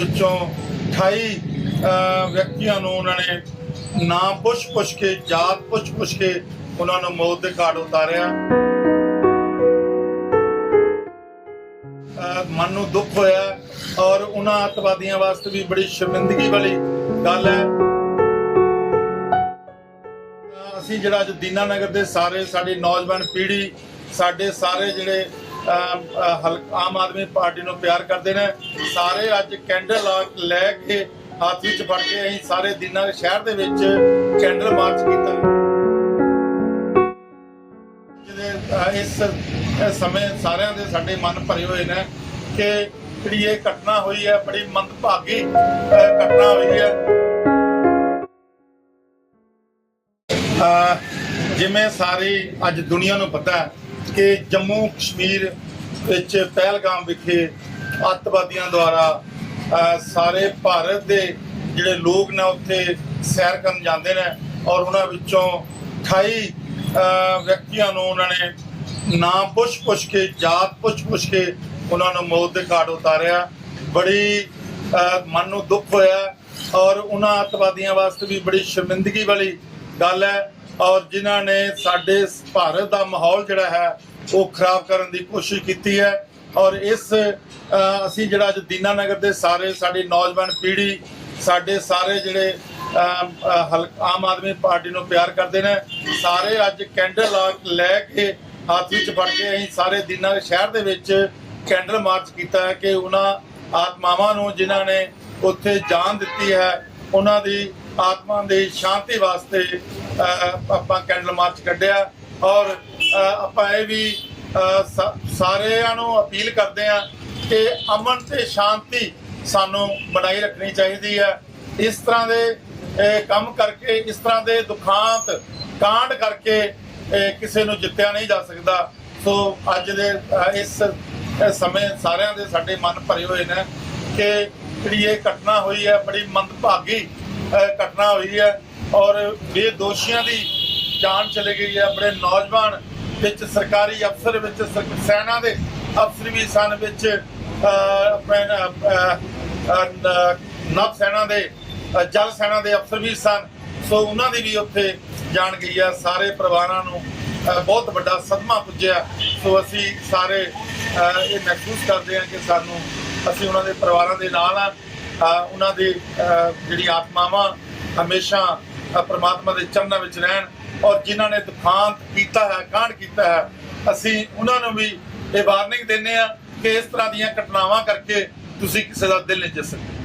ਵਿੱਚੋਂ 28 ਵਿਅਕਤੀਆਂ ਨੂੰ ਉਹਨਾਂ ਨੇ ਨਾਮ ਪੁੱਛ ਪੁੱਛ ਕੇ, ਜਾਤ ਪੁੱਛ ਪੁੱਛ ਕੇ ਉਹਨਾਂ ਨੂੰ ਮੌਤ ਦੇ ਘਾਟ ਉਤਾਰਿਆ। ਮਨ ਨੂੰ ਦੁੱਖ ਹੋਇਆ ਔਰ ਉਹਨਾਂ ਅੱਤਵਾਦੀਆਂ ਵਾਸਤੇ ਵੀ ਬੜੀ ਸ਼ਰਮਿੰਦਗੀ ਵਾਲੀ ਗੱਲ ਹੈ। ਅਸੀਂ ਜਿਹੜਾ ਅੱਜ ਦੀਨਾਨਗਰ ਦੇ ਸਾਰੇ, ਸਾਡੀ ਨੌਜਵਾਨ ਪੀੜ੍ਹੀ, ਸਾਡੇ ਸਾਰੇ ਜਿਹੜੇ ਆਮ ਆਦਮੀ ਪਾਰਟੀ ਨੂੰ ਪਿਆਰ ਕਰਦੇ ਨੇ। ਸਾਰੇ ਅੱਜ ਕੈਂਡਲ ਲੈ ਕੇ ਹੱਥ ਵਿੱਚ ਫੜ ਕੇ ਅਸੀਂ ਸਾਰੇ ਦੀਨਾਨਗਰ ਸ਼ਹਿਰ ਦੇ ਵਿੱਚ ਕੈਂਡਲ ਮਾਰਚ ਕੀਤਾ। ਜਿਹਦੇ ਇਸ ਸਮੇਂ ਸਾਰਿਆਂ ਦੇ ਸਾਡੇ ਮਨ ਭਰੇ ਹੋਏ ਨੇ ਕਿ ਜਿਹੜੀ ਇਹ ਘਟਨਾ ਹੋਈ ਹੈ, ਬੜੀ ਮੰਦਭਾਗੀ ਘਟਨਾ ਹੋਈ ਹੈ। ਅਹ, ਜਿਵੇਂ ਸਾਰੀ ਅੱਜ ਦੁਨੀਆ ਨੂੰ ਪਤਾ ਹੈ ਕਿ ਜੰਮੂ ਕਸ਼ਮੀਰ ਵਿੱਚ ਪਹਿਲਗਾਮ ਵਿਖੇ ਅੱਤਵਾਦੀਆਂ ਦੁਆਰਾ ਸਾਰੇ ਭਾਰਤ ਦੇ ਜਿਹੜੇ ਲੋਕ ਨੇ ਉੱਥੇ ਸੈਰ ਕਰਨ ਜਾਂਦੇ ਨੇ ਔਰ ਉਹਨਾਂ ਵਿੱਚੋਂ 28 ਵਿਅਕਤੀਆਂ ਨੂੰ ਉਹਨਾਂ ਨੇ ਨਾਮ ਪੁੱਛ ਪੁੱਛ ਕੇ, ਜਾਤ ਪੁੱਛ ਪੁੱਛ ਕੇ ਉਹਨਾਂ ਨੂੰ ਮੌਤ ਦੇ ਘਾਟ ਉਤਾਰਿਆ। ਬੜੀ ਮਨ ਨੂੰ ਦੁੱਖ ਹੋਇਆ ਔਰ ਉਹਨਾਂ ਅੱਤਵਾਦੀਆਂ ਵਾਸਤੇ ਵੀ ਬੜੀ ਸ਼ਰਮਿੰਦਗੀ ਵਾਲੀ ਗੱਲ ਹੈ। ਔਰ ਜਿਨ੍ਹਾਂ ਨੇ ਸਾਡੇ ਭਾਰਤ ਦਾ ਮਾਹੌਲ ਜਿਹੜਾ ਹੈ ਉਹ ਖਰਾਬ ਕਰਨ ਦੀ ਕੋਸ਼ਿਸ਼ ਕੀਤੀ ਹੈ। ਔਰ ਇਸ ਅਸੀਂ ਜਿਹੜਾ ਅੱਜ ਦੀਨਾਨਗਰ ਦੇ ਸਾਰੇ ਸਾਡੀ ਨੌਜਵਾਨ ਪੀੜ੍ਹੀ ਸਾਡੇ ਸਾਰੇ ਜਿਹੜੇ ਅਹ, ਆਮ ਆਦਮੀ ਪਾਰਟੀ ਨੂੰ ਪਿਆਰ ਕਰਦੇ ਨੇ ਸਾਰੇ ਅੱਜ ਕੈਂਡਲ ਲਾ- ਲੈ ਕੇ ਹੱਥ ਵਿੱਚ ਫੜ ਕੇ ਅਸੀਂ ਸਾਰੇ ਦੀਨਾਨਗਰ ਸ਼ਹਿਰ ਦੇ ਵਿੱਚ ਕੈਂਡਲ ਮਾਰਚ ਕੀਤਾ ਹੈ ਕਿ ਉਹਨਾਂ ਆਤਮਾਵਾਂ ਨੂੰ ਜਿਨ੍ਹਾਂ ਨੇ ਉੱਥੇ ਜਾਨ ਦਿੱਤੀ ਹੈ ਉਹਨਾਂ ਦੀ ਆਤਮਾ ਦੀ ਸ਼ਾਂਤੀ ਵਾਸਤੇ ਆਪਾਂ ਕੈਂਡਲ ਮਾਰਚ ਕੱਢਿਆ। ਔਰ ਆਪਾਂ ਇਹ ਵੀ ਸਾਰਿਆਂ ਨੂੰ ਅਪੀਲ ਕਰਦੇ ਹਾਂ ਕਿ ਅਮਨ ਤੇ ਸ਼ਾਂਤੀ ਸਾਨੂੰ ਬਣਾਈ ਰੱਖਣੀ ਚਾਹੀਦੀ ਹੈ। ਇਸ ਤਰ੍ਹਾਂ ਦੇ ਕੰਮ ਕਰਕੇ, ਇਸ ਤਰ੍ਹਾਂ ਦੇ ਦੁਖਾਂਤ, ਕਾਂਡ ਕਰਕੇ ਕਿਸੇ ਨੂੰ ਜਿੱਤਿਆ ਨਹੀਂ ਜਾ ਸਕਦਾ। ਸੋ, ਅੱਜ ਦੇ ਇਸ ਸਮੇਂ ਸਾਰਿਆਂ ਦੇ ਸਾਡੇ ਮਨ ਭਰੇ ਹੋਏ ਨੇ ਕਿ ਜਿਹੜੀ ਇਹ ਘਟਨਾ ਹੋਈ ਹੈ, ਬੜੀ ਮੰਦਭਾਗੀ ਘਟਨਾ ਹੋਈ ਹੈ ਔਰ ਬੇਦੋਸ਼ੀਆਂ ਦੀ ਜਾਨ ਚਲੇ ਗਈ ਹੈ। ਆਪਣੇ ਨੌਜਵਾਨ ਵਿੱਚ ਸਰਕਾਰੀ ਅਫਸਰ ਵਿੱਚ ਸੈਨਾ ਦੇ ਅਫਸਰ ਵੀ ਸਨ ਵਿੱਚ ਅਹ, ਆਪਣੇ ਅਹ, ਸੈਨਾ ਦੇ ਜਲ ਸੈਨਾ ਦੇ ਅਫਸਰ ਵੀ ਸਨ। ਸੋ ਉਹਨਾਂ ਦੀ ਵੀ ਉੱਥੇ ਜਾਣ ਗਈ ਆ ਸਾਰੇ ਪਰਿਵਾਰਾਂ ਨੂੰ ਬਹੁਤ ਵੱਡਾ ਸਦਮਾ ਪੁੱਜਿਆ। ਸੋ ਅਸੀਂ ਸਾਰੇ ਇਹ ਮਹਿਸੂਸ ਕਰਦੇ ਹਾਂ ਕਿ ਸਾਨੂੰ ਅਸੀਂ ਉਹਨਾਂ ਦੇ ਪਰਿਵਾਰਾਂ ਦੇ ਨਾਲ ਆ ਉਹਨਾਂ ਦੀ ਅਹ, ਜਿਹੜੀ ਆਤਮਾਵਾਂ ਹਮੇਸ਼ਾ ਪਰਮਾਤਮਾ ਦੇ ਚਰਨਾਂ ਵਿੱਚ ਰਹਿਣ ਔਰ ਜਿਨ੍ਹਾਂ ਨੇ ਦੁਖਾਂਤ ਕੀਤਾ ਹੈ ਕਾਂਡ ਕੀਤਾ ਹੈ ਅਸੀਂ ਉਹਨਾਂ ਨੂੰ ਵੀ ਇਹ ਵਾਰਨਿੰਗ ਦਿੰਦੇ ਆ ਕਿ ਇਸ ਤਰ੍ਹਾਂ ਦੀਆਂ ਘਟਨਾਵਾਂ ਕਰਕੇ ਤੁਸੀਂ ਕਿਸੇ ਦਾ ਦਿਲ ਨਹੀਂ ਜਿੱਤ ਸਕਦੇ।